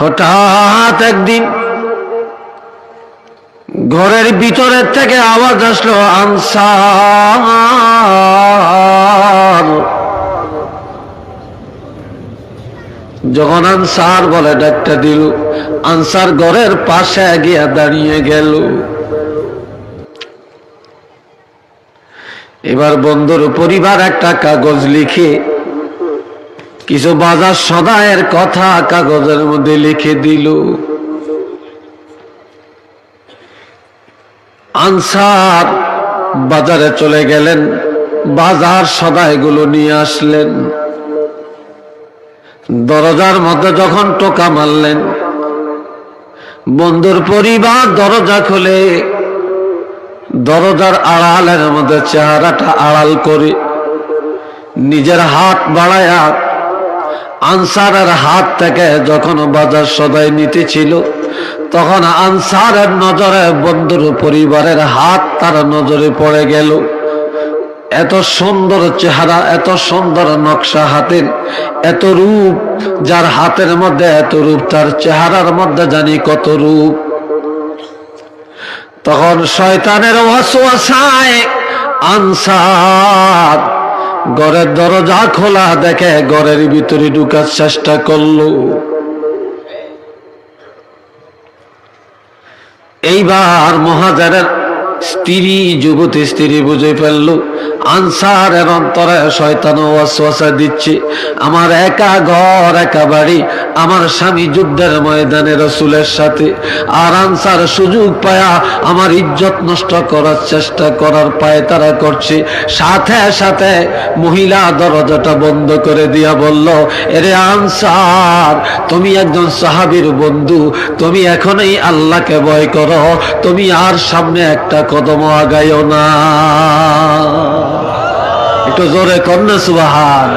হঠাৎ একদিন ঘরের ভিতরের থেকে আওয়াজ আসলো, আনসার। যখন আনসার বলে ডাকটা দিল। আনসার ঘরের পাশে গিয়া দাঁড়িয়ে গেল। এবার বন্ধুর পরিবার একটা কাগজ লিখে কিছু বাজার সদায়ের কথা কাগজের মধ্যে লিখে দিল। আনসার বাজারে চলে গেলেন, বাজার সদায় সদাইগুলো নিয়ে আসলেন। দরজার মধ্যে যখন টোকা মারলেন, বন্ধুর পরিবার দরজা খুলে, দরজার আড়ালের মধ্যে চেহারাটা আড়াল করে, নিজের হাত বাড়ায়া আনসারের হাত থেকে যখন বাজার সদাই তখন আনসারের নজরে বন্ধুর পরিবারের হাত তার নজরে পড়ে গেল। এত সুন্দর চেহারা, এত সুন্দর নকশা হাতের, এত রূপ, যার হাতের মধ্যে এত রূপ, তার চেহারার মধ্যে জানি কত রূপ। তখন শয়তানের ওয়াসওয়াসায় আনসার ঘরের দরজা খোলা, দেখে ঘরের ভিতরে ঢুকার চেষ্টা করল। এইবার মহাজারের স্ত্রী, যুবতী স্ত্রী বুঝে ফেলল আনসারের অন্তরে শয়তান ওয়াসওয়াসা দিচ্ছে। আমার একা ঘর, একা বাড়ি, আমার স্বামী যুদ্ধের ময়দানে রসুলের সাথে। আর আনসার সুযোগ পায়া আমার ইজ্জত নষ্ট করার চেষ্টা করার পায়ে তারা করছে। সাথে সাথে মহিলা দরজাটা বন্ধ করে দিয়া বলল, এরে আনসার, তুমি একজন সাহাবীর বন্ধু, তুমি এখনই আল্লাহকে ভয় করো, তুমি আর সামনে একটা কদম আগাইও না। একটু জোরে কন্যা সুবাহান।